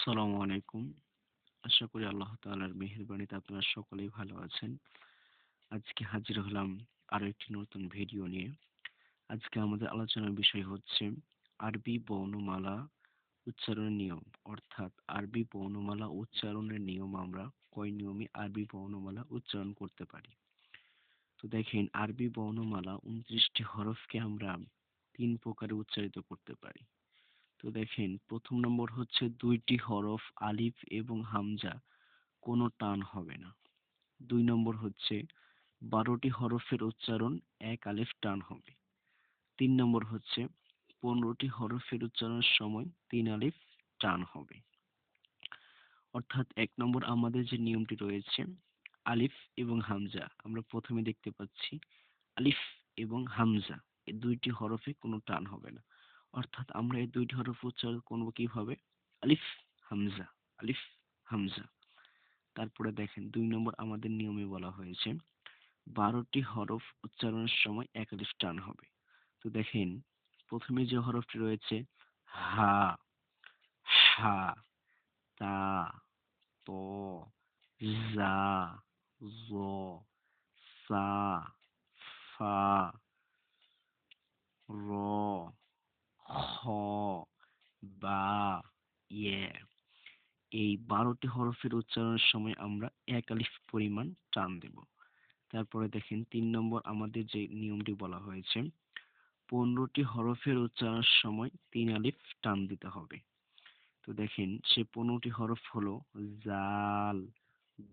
আসসালামু আলাইকুম। আশা করি আল্লাহ তাআলার মেহেরবানিতে আপনারা সকলেই ভালো আছেন। আজকে হাজির হলাম আরও একটি নতুন ভিডিও নিয়ে। আজকে আমাদের আলোচনার বিষয় হচ্ছে আরবি বর্ণমালা উচ্চারণের নিয়ম। অর্থাৎ আরবি বর্ণমালা উচ্চারণের নিয়ম আমরা কয় নিয়মে আরবি বর্ণমালা উচ্চারণ করতে পারি? তো দেখেন, আরবি বর্ণমালা উনত্রিশটি হরফকে আমরা তিন প্রকারে উচ্চারিত করতে পারি। তো দেখেন, প্রথম নম্বর হচ্ছে দুইটি হরফ আলিফ এবং হামজা, কোনো টান হবে না। দুই নম্বর হচ্ছে বারোটি হরফের উচ্চারণ এক আলিফ টান হবে। তিন নম্বর হচ্ছে পনেরোটি হরফের উচ্চারণের সময় তিন আলিফ টান হবে। অর্থাৎ এক নম্বর আমাদের যে নিয়মটি রয়েছে, আলিফ এবং হামজা, আমরা প্রথমে দেখতে পাচ্ছি আলিফ এবং হামজা, এই দুইটি হরফে কোনো টান হবে না। অর্থাৎ আমরা এই দুইটি হরফ উচ্চারণ করব কীভাবে? আলিফ হামজা আলিফ হামজা। তারপরে দেখেন, দুই নম্বর আমাদের নিয়মে বলা হয়েছে, বারোটি হরফ উচ্চারণের সময় এক আলিফ টান হবে। তো দেখেন, প্রথমে যে হরফটি রয়েছে, হা হা তা, ত যা জ, সা, ফা, র এই বারোটি হরফের উচ্চারণের সময় আমরা এক আলিফ পরিমাণ টান দেব। তারপরে দেখেন তিন নম্বর আমাদের যে নিয়মটি বলা হয়েছে, পনেরোটি হরফের উচ্চারণের সময় তিন আলিফ টান দিতে হবে। তো দেখেন সে পনেরোটি হরফ হলো জাল,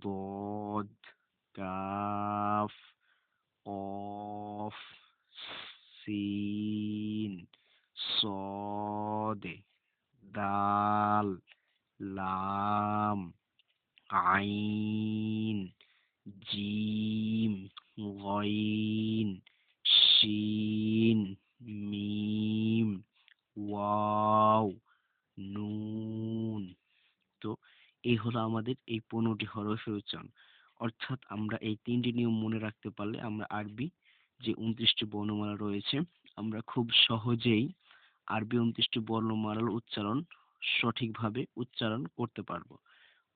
বদ, কাফ, অফ, সিন, সদে, দাল লাম, আইন, জিম, গইন, শিন, মিম, ওয়াও, নুন। তো এই হলো আমাদের এই পনেরোটি হরফের উচ্চারণ অর্থাৎ আমরা এই তিনটি নিয়ম মনে রাখতে পারলে আমরা আরবি যে উনত্রিশটি বর্ণমালা রয়েছে, আমরা খুব সহজেই আরবি উনত্রিশটি বর্ণমালার উচ্চারণ সঠিকভাবে উচ্চারণ করতে পারব।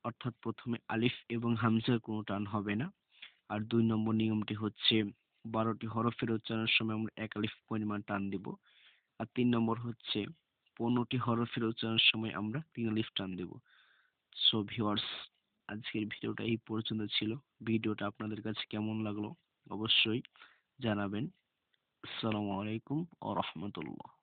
অর্থাৎ প্রথমে আলিফ এবং হামজার কোনো টান হবে না। আর দুই নম্বর নিয়মটি হচ্ছে বারোটি হরফের উচ্চারণের সময় আমরা এক আলিফ পরিমাণ টান দিব। আর তিন নম্বর হচ্ছে পনেরোটি হরফের উচ্চারণের সময় আমরা তিন আলিফ টান দেব। সো ভিওয়ার্স আজকের ভিডিওটা এই পর্যন্ত ছিল। ভিডিওটা আপনাদের কাছে কেমন লাগল অবশ্যই জানাবেন। আসসালামু আলাইকুম ও রহমতুল্লাহ।